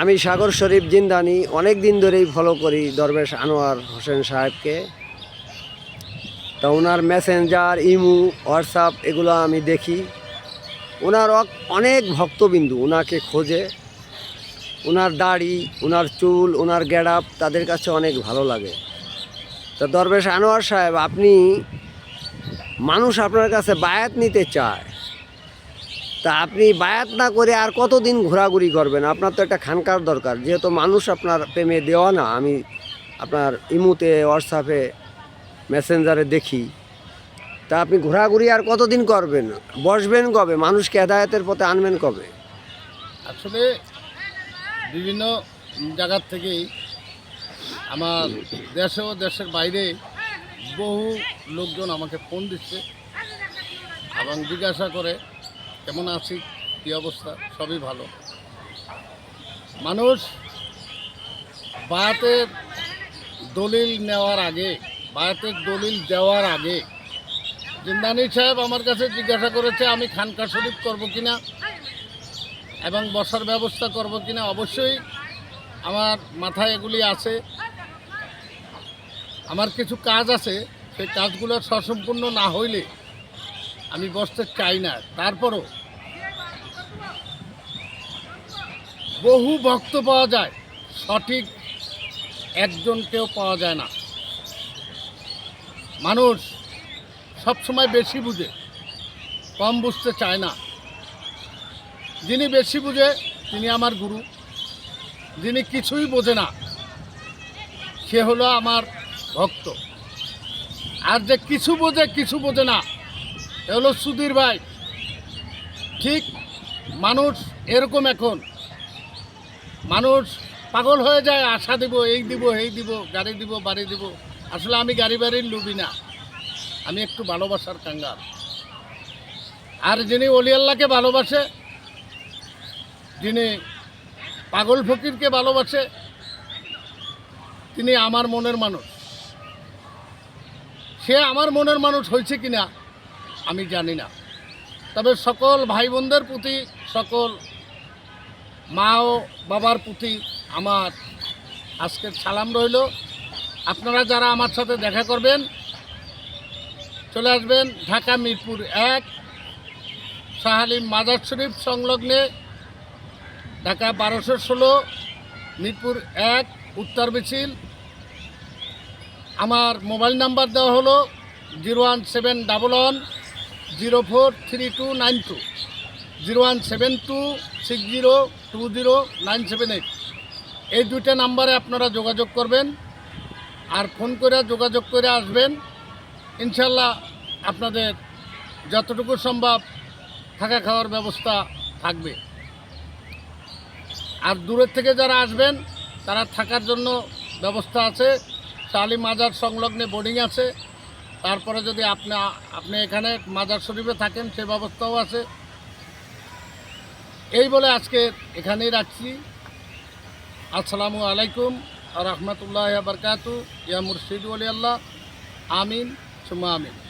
আমি সাগর শরীফ জিন্দানি অনেক দিন ধরেই ফলো করি দরবেশ আনোয়ার হোসেন সাহেবকে। তা ওনার মেসেঞ্জার ইমু, হোয়াটসঅ্যাপ এগুলো আমি দেখি। ওনার অনেক ভক্তবিন্দু ওনাকে খোঁজে। ওনার দাড়ি, ওনার চুল, ওনার গেডাপ তাদের কাছে অনেক ভালো লাগে। তা দরবেশ আনোয়ার সাহেব, আপনি মানুষ আপনার কাছে বায়াত নিতে চায় তা আপনি বায়াত না করে আর কতদিন ঘোরাঘুরি করবেন? আপনার তো একটা খানকার দরকার। যেহেতু মানুষ আপনার প্রেমে দেওয়া না, আমি আপনার ইমুতে হোয়াটসঅ্যাপে মেসেঞ্জারে দেখি। তা আপনি ঘোরাঘুরি আর কতদিন করবেন? বসবেন কবে? মানুষকে হেদায়তের পথে আনবেন কবে? আসলে বিভিন্ন জায়গার থেকেই আমার দেশে ও দেশের বাইরে বহু লোকজন আমাকে ফোন দিচ্ছে এবং জিজ্ঞাসা করে কেমন আছি, কী অবস্থা, সবই ভালো। মানুষ বায়াতের দলিল নেওয়ার আগে, বায়াতের দলিল দেওয়ার আগে, জিন্দানি সাহেব আমার কাছে জিজ্ঞাসা করেছে, আমি খানকা শরীফ করব কিনা এবং বসার ব্যবস্থা করব কিনা। অবশ্যই আমার মাথায় এগুলি আছে। আমার কিছু কাজ আছে, সেই কাজগুলো সসম্পূর্ণ না হইলে আমি বসতে চাই না। তারপরও বহু ভক্ত পাওয়া যায়, সঠিক একজনকেও পাওয়া যায় না। মানুষ সবসময় বেশি বুঝে, কম বুঝতে চায় না। যিনি বেশি বুঝে, তিনি আমার গুরু। যিনি কিছুই বোঝে না, সে হলো আমার ভক্ত। আর যে কিছু বোঝে কিছু বোঝে না হলো সুধীর ভাই। ঠিক, মানুষ এরকম এখন। মানুষ পাগল হয়ে যায়, আশা দিব, এই দিব এই দিব, গাড়ি দিব, বাড়ি দিব। আসলে আমি গাড়ি বাড়ির লুবি না। আমি একটু ভালোবাসার কাঙ্গাল। আর যিনি অলিয়াল্লাকে ভালোবাসে, যিনি পাগল ফকিরকে ভালোবাসে, তিনি আমার মনের মানুষ। সে আমার মনের মানুষ হয়েছে কিনা আমি জানি না। তবে সকল ভাই বোনদের প্রতি, সকল মা ও বাবার প্রতি আমার আজকের সালাম রইল। আপনারা যারা আমার সাথে দেখা করবেন, চলে আসবেন ঢাকা মিরপুর এক শাহালিম মাজার শরীফ সংলগ্নে, ঢাকা বারোশো ষোলো, মিরপুর এক, উত্তর মিছিল। আমার মোবাইল নাম্বার দেওয়া হলো zero one seven double one zero four three two nine two zero one seven two six zero two zero nine seven eight এই দুইটা নাম্বারে আপনারা যোগাযোগ করবেন আর ফোন করে যোগাযোগ করে আসবেন। ইনশাল্লাহ আপনাদের যতটুকু সম্ভব থাকা খাওয়ার ব্যবস্থা থাকবে। আর দূরের থেকে যারা আসবেন, তারা থাকার জন্য ব্যবস্থা আছে। তালিম মাজার সংলগ্নে বোর্ডিং আছে। তারপরে যদি আপনি আপনি এখানে মাজার শরীফে থাকেন, সে ব্যবস্থাও আছে। এই বলে আজকে এখানেই রাখছি। আসসালামু আলাইকুম রহমতুল্লাহ বরকাতু। ইয়া মুর্শিদ আলী আল্লাহ। আমিন। সুমা আমিন।